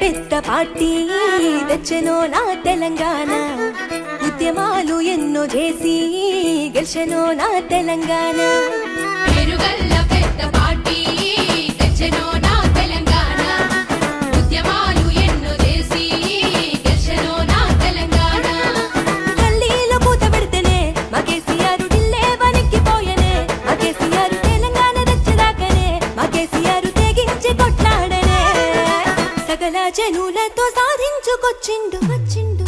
పెద్ద పార్టీ. తెచ్చనో నా తెలంగాణ. ఉద్యమాలు ఎన్నో చేసి గెలిచనో నా తెలంగాణ. జనులతో సాధించుకొచ్చిండు వచ్చిండు.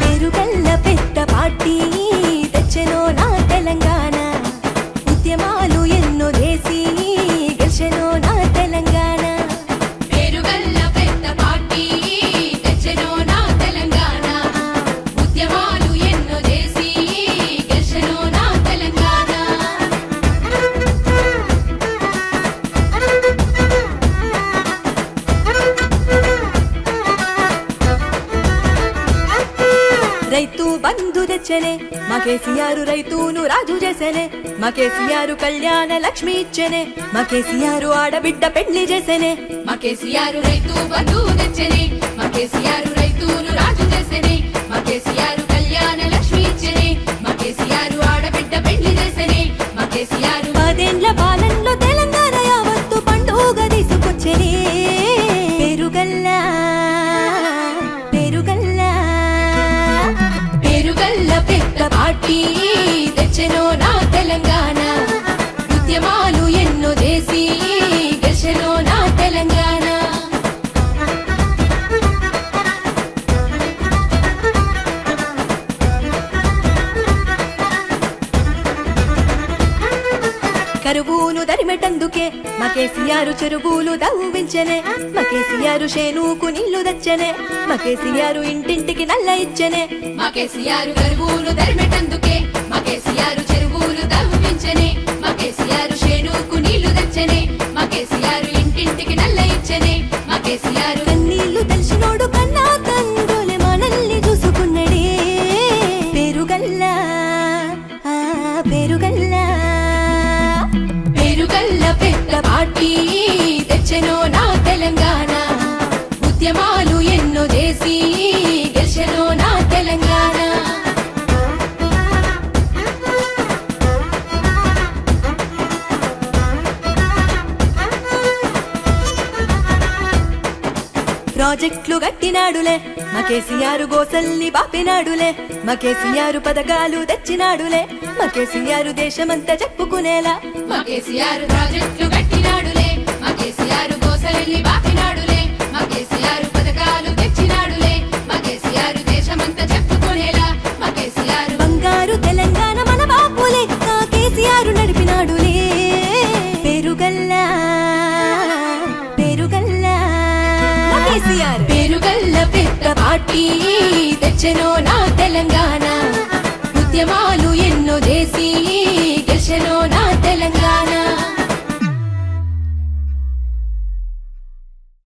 పెరుగల్ల పెద్ద పార్టీ రైతు బంధు తెచ్చనే మా కేసీఆర్ రైతును రాజు చేసనే మా కేసీఆర్ కళ్యాణ లక్ష్మి ఇచ్చనే మా కేసీఆర్ ఆడబిడ్డ పెళ్ళి చేసనే మా కేసీఆర్ రైతు బంధు తెచ్చనే మా కేసీఆర్ రైతును రాజు చేసేనే మా కేసీఆర్ పార్టీ తెచ్చెనో నా తెలంగాణ. ఉద్యమాలు ఎన్నో చేసి గెలిచెనో నా తెలంగాణ. కరువును దరిమెటందుకే మా కేసీఆర్ చెరువులు దవ్వించనే. మా కేసీఆర్ షేనుకు నీళ్ళు తెచ్చనే. మా కేసీఆర్ ఇంటింటికి నల్ల ఇచ్చనే. మా కేసీఆర్ కరువులు దరిమెటందుకే. మా కేసీఆర్ చెరువులు తవ్వించనే మా కేసీఆర్ షేనుకు నీళ్ళు తెచ్చనే. మా కేసీఆర్ ఇంటింటికి నల్ల ఇచ్చనే. మా కేసీఆర్ పార్టీ తెచ్చెనో నా తెలంగాణ. ఉద్యమాలు ఎన్నో చేసి గెలిచెనో నా తెలంగాణ. ప్రాజెక్టులు కట్టినాడులే మా కేసీఆర్ గోసల్ని బాపినాడులే మా కేసీఆర్ పథకాలు తెచ్చినాడులే మా కేసీఆర్ దేశమంతా చెప్పుకునేలా. మా కేసీఆర్ ప్రాజెక్టులు కేసీఆర్ గోసలెల్లి బాపినాడులే. మా కేసీఆర్ పథకాలు తెచ్చినాడులే. మా కేసీఆర్ దేశమంతా చెప్పుకునేలా. మా కేసీఆర్ బంగారు తెలంగాణ మన కేసీఆర్ నడిపినాడులే. పెరుగల్లా పెరుగల్లా. మా కేసీఆర్. పెరుగల్ల పెద్ద పార్టీ తెచ్చెనో నా తెలంగాణ. ఉద్యమాలు ఎన్నో చేసి